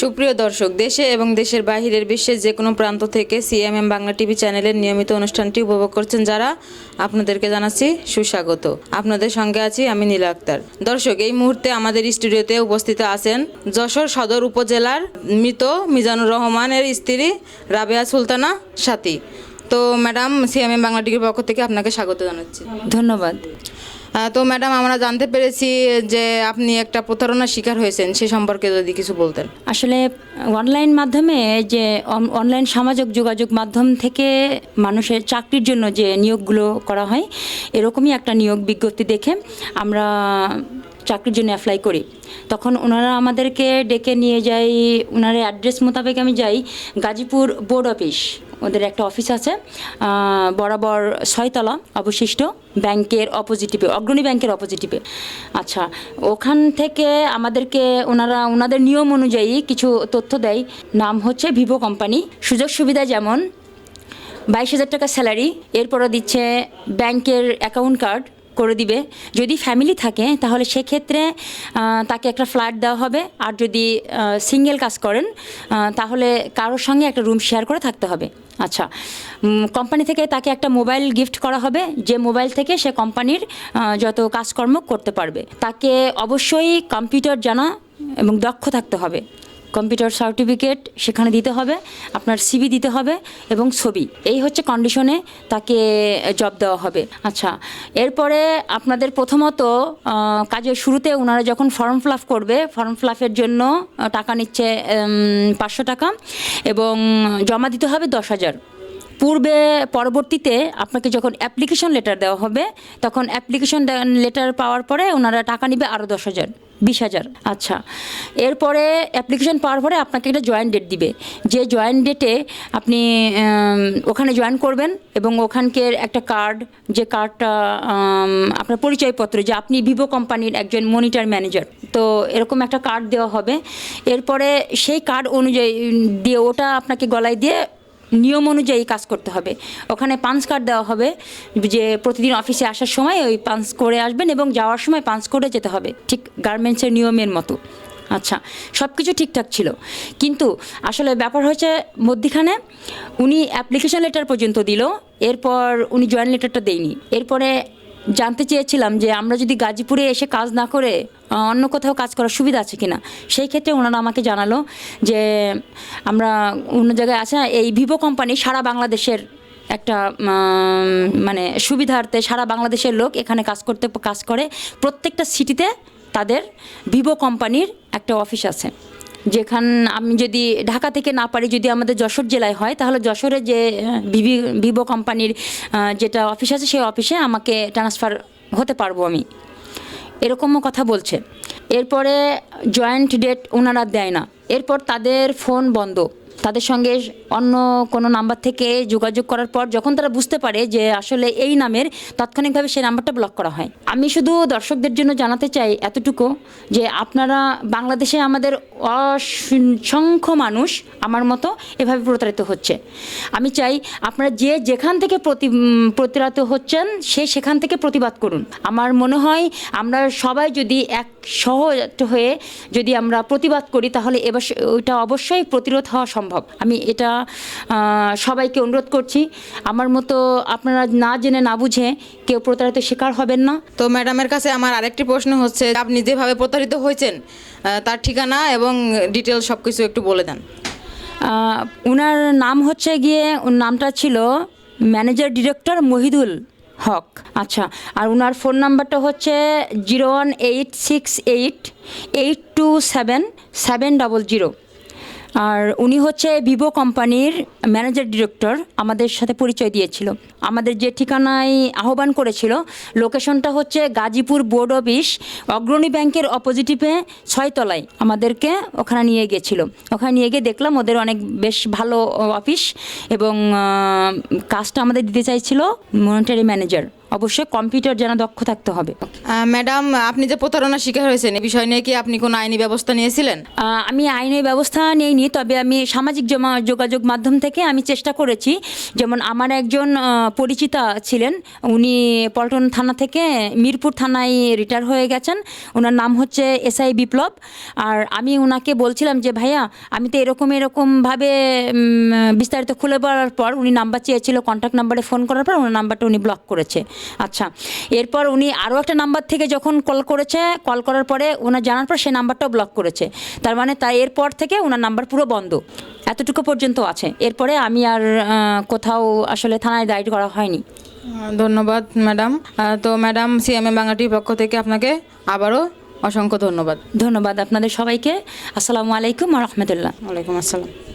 সুপ্রিয় দর্শক, দেশে এবং দেশের বাহিরের বিশ্বের যে কোনো প্রান্ত থেকে সিএমএম বাংলা টিভি চ্যানেলের নিয়মিত অনুষ্ঠানটি উপভোগ করছেন যারা, আপনাদেরকে জানাচ্ছি সুস্বাগত। আপনাদের সঙ্গে আছি আমি নীলা আক্তার। দর্শক, এই মুহূর্তে আমাদের স্টুডিওতে উপস্থিত আছেন যশোর সদর উপজেলার মৃত মিজানুর রহমানের স্ত্রী রাবেয়া সুলতানা সাথী। তো ম্যাডাম, সিএমএম বাংলা টিভির পক্ষ থেকে আপনাকে স্বাগত জানাচ্ছি। ধন্যবাদ। তো ম্যাডাম, আমরা জানতে পেরেছি যে আপনি একটা প্রতারণার শিকার হয়েছেন, সে সম্পর্কে যদি কিছু বলতেন। আসলে, অনলাইন মাধ্যমে যে অন- অনলাইন সামাজিক যোগাযোগ মাধ্যম থেকে মানুষের চাকরির জন্য যে নিয়োগগুলো করা হয়, এরকমই একটা নিয়োগ বিজ্ঞপ্তি দেখে আমরা চাকরির জন্য অ্যাপ্লাই করি। তখন ওনারা আমাদেরকে ডেকে নিয়ে যাই ওনার অ্যাড্রেস মোতাবেক আমি যাই, গাজীপুর বোর্ড অফিস ওদের একটা অফিস আছে বরাবর ছয়তলা অবশিষ্ট ব্যাংকের অপোজিটিভে অগ্রণী ব্যাংকের অপোজিটিভে আচ্ছা ওখান থেকে আমাদেরকে ওনারা, ওনাদের নিয়ম অনুযায়ী কিছু তথ্য দেয়। নাম হচ্ছে ভিভো কোম্পানি। সুযোগ সুবিধা যেমন, বাইশ হাজার টাকা স্যালারি এরপরও দিচ্ছে ব্যাংকের অ্যাকাউন্ট কার্ড করে দিবে। যদি ফ্যামিলি থাকে, তাহলে সেক্ষেত্রে তাকে একটা ফ্ল্যাট দেওয়া হবে। আর যদি সিঙ্গেল কাজ করেন তাহলে কারোর সঙ্গে একটা রুম শেয়ার করে থাকতে হবে। আচ্ছা কোম্পানি থেকে তাকে একটা মোবাইল গিফট করা হবে। যে মোবাইল থেকে সে কোম্পানির যত কাজকর্ম করতে পারবে। তাকে অবশ্যই কম্পিউটার জানা এবং দক্ষ থাকতে হবে। কম্পিউটার সার্টিফিকেট সেখানে দিতে হবে, আপনার সিবি দিতে হবে এবং ছবি। এই হচ্ছে কন্ডিশনে তাকে জব দেওয়া হবে। আচ্ছা এরপরে আপনাদের প্রথমত কাজের শুরুতে ওনারা যখন ফর্ম ফিল করবে ফর্ম ফিল জন্য টাকা নিচ্ছে পাঁচশো টাকা এবং জমা দিতে হবে দশ হাজার। পূর্বে, পরবর্তীতে আপনাকে যখন অ্যাপ্লিকেশন লেটার দেওয়া হবে, তখন অ্যাপ্লিকেশন লেটার পাওয়ার পরে ওনারা টাকা নেবে আরও দশ হাজার, বিশ হাজার। আচ্ছা এরপরে অ্যাপ্লিকেশন পাওয়ার পরে আপনাকে একটা জয়েন্ট ডেট দিবে। যে জয়েন্ট ডেটে আপনি ওখানে জয়েন করবেন এবং ওখানকার একটা কার্ড যে কার্ডটা আপনার পরিচয়পত্র, যে আপনি ভিভো কোম্পানির একজন মনিটর ম্যানেজার তো এরকম একটা কার্ড দেওয়া হবে। এরপরে সেই কার্ড অনুযায়ী দিয়ে ওটা আপনাকে গলায় দিয়ে নিয়ম অনুযায়ী কাজ করতে হবে। ওখানে পাঞ্চ কার্ড দেওয়া হবে যে প্রতিদিন অফিসে আসার সময় ওই পাঞ্চ করে আসবেন এবং যাওয়ার সময় পাঞ্চ করে যেতে হবে, ঠিক গার্মেন্টসের নিয়মের মতো। আচ্ছা সব কিছু ঠিকঠাক ছিল। কিন্তু আসলে ব্যাপার হয়েছে মধ্যিখানে উনি অ্যাপ্লিকেশন লেটার পর্যন্ত দিল, এরপর উনি জয়েন্ট লেটারটা দেয়নি। এরপরে জানতে চেয়েছিলাম যে আমরা যদি গাজীপুরে এসে কাজ না করে অন্য কোথাও কাজ করার সুবিধা আছে কিনা। সেই ক্ষেত্রে ওনারা আমাকে জানালো যে আমরা অন্য জায়গায় আছে এই ভিভো কোম্পানি সারা বাংলাদেশের একটা মানে সুবিধার্থে সারা বাংলাদেশের লোক এখানে কাজ করতে, কাজ করে। প্রত্যেকটা সিটিতে তাদের ভিভো কোম্পানির একটা অফিস আছে। যেখান আমি যদি ঢাকা থেকে না পারি, যদি আমাদের যশোর জেলায় হয়, তাহলে যশোরে যে ভিভি, ভিভো কোম্পানির যেটা অফিস আছে, সেই অফিসে আমাকে ট্রান্সফার হতে পারব আমি। এরকমও কথা বলছে। এরপরে জয়েন্ট ডেট ওনারা দেয় না। এরপর তাদের ফোন বন্ধ। তাদের সঙ্গে অন্য কোনো নাম্বার থেকে যোগাযোগ করার পর যখন তারা বুঝতে পারে যে আসলে এই নামের তাৎক্ষণিকভাবে সেই নাম্বারটা ব্লক করা হয়। আমি শুধু দর্শকদের জন্য জানাতে চাই এতটুকু যে আপনারা বাংলাদেশে আমাদের অসংখ্য মানুষ আমার মতো এভাবে প্রতারিত হচ্ছে। আমি চাই আপনারা যে যেখান থেকে প্রতি প্রতারিত হচ্ছেন সে সেখান থেকে প্রতিবাদ করুন। আমার মনে হয় আমরা সবাই যদি এক সহজ হয়ে যদি আমরা প্রতিবাদ করি তাহলে এবার ওইটা অবশ্যই প্রতিরোধ হওয়া সম্ভব। আমি এটা সবাইকে অনুরোধ করছি। আমার মতো আপনারা না জেনে না বুঝে কেউ প্রতারিত শিকার হবেন না। তো ম্যাডামের কাছে আমার আরেকটি প্রশ্ন হচ্ছে আপনি যেভাবে প্রতারিত হয়েছেন তার ঠিকানা এবং ডিটেলস সব কিছু একটু বলে দেন। উনার নাম হচ্ছে গিয়ে ওর নামটা ছিল ম্যানেজার ডিরেক্টর মহিদুল হক। আচ্ছা আর ওনার ফোন নাম্বারটা হচ্ছে zero one eight six eight eight two seven seven double zero. আর উনি হচ্ছে ভিভো কোম্পানির ম্যানেজার ডিরেক্টর, আমাদের সাথে পরিচয় দিয়েছিল। আমাদের যে ঠিকানায় আহ্বান করেছিল, লোকেশনটা হচ্ছে গাজীপুর বোর্ড অফিস, অগ্রণী ব্যাংকের অপোজিটিভে ছয়তলায় আমাদেরকে ওখানে নিয়ে গিয়েছিল ওখানে নিয়ে গিয়ে দেখলাম ওদের অনেক বেশ ভালো অফিস এবং কাজটা আমাদের দিতে চাইছিল মনিটারি ম্যানেজার অবশ্যই কম্পিউটার যেন দক্ষ থাকতে হবে। ম্যাডাম আপনি যে প্রতারণার শিকার হয়েছেন এই বিষয় নিয়ে কি আপনি কোনো আইনি ব্যবস্থা নিয়েছিলেন? আমি আইনি ব্যবস্থা নেইনি তবে আমি সামাজিক জমা- যোগাযোগ মাধ্যম থেকে আমি চেষ্টা করেছি। যেমন আমার একজন পরিচিতা ছিলেন উনি পল্টন থানা থেকে মিরপুর থানায় রিটায়ার হয়ে গেছেন। ওনার নাম হচ্ছে এসআই বিপ্লব। আর আমি ওনাকে বলছিলাম যে ভাইয়া আমি তো এরকম এরকমভাবে বিস্তারিত খুলে বলার পর উনি নাম্বার চেয়েছিল কন্ট্যাক্ট নাম্বারে ফোন করার পর ওনার নাম্বারটা উনি ব্লক করেছে। আচ্ছা এরপর উনি আরও একটা নাম্বার থেকে যখন কল করেছে কল করার পরে ওনার জানার পর সে নাম্বারটাও ব্লক করেছে। তার মানে তাই এরপর থেকে ওনার নাম্বার পুরো বন্ধ। এতটুকু পর্যন্ত আছে। এরপরে আমি আর কোথাও আসলে থানায় দায়ের করা হয়নি। ধন্যবাদ ম্যাডাম। তো ম্যাডাম সিএমএ বাংলা টিভির পক্ষ থেকে আপনাকে আবারও অসংখ্য ধন্যবাদ। ধন্যবাদ আপনাদের সবাইকে। আসসালামু আলাইকুম রহমতুল্লাহ। ওয়ালাইকুম আসসালাম।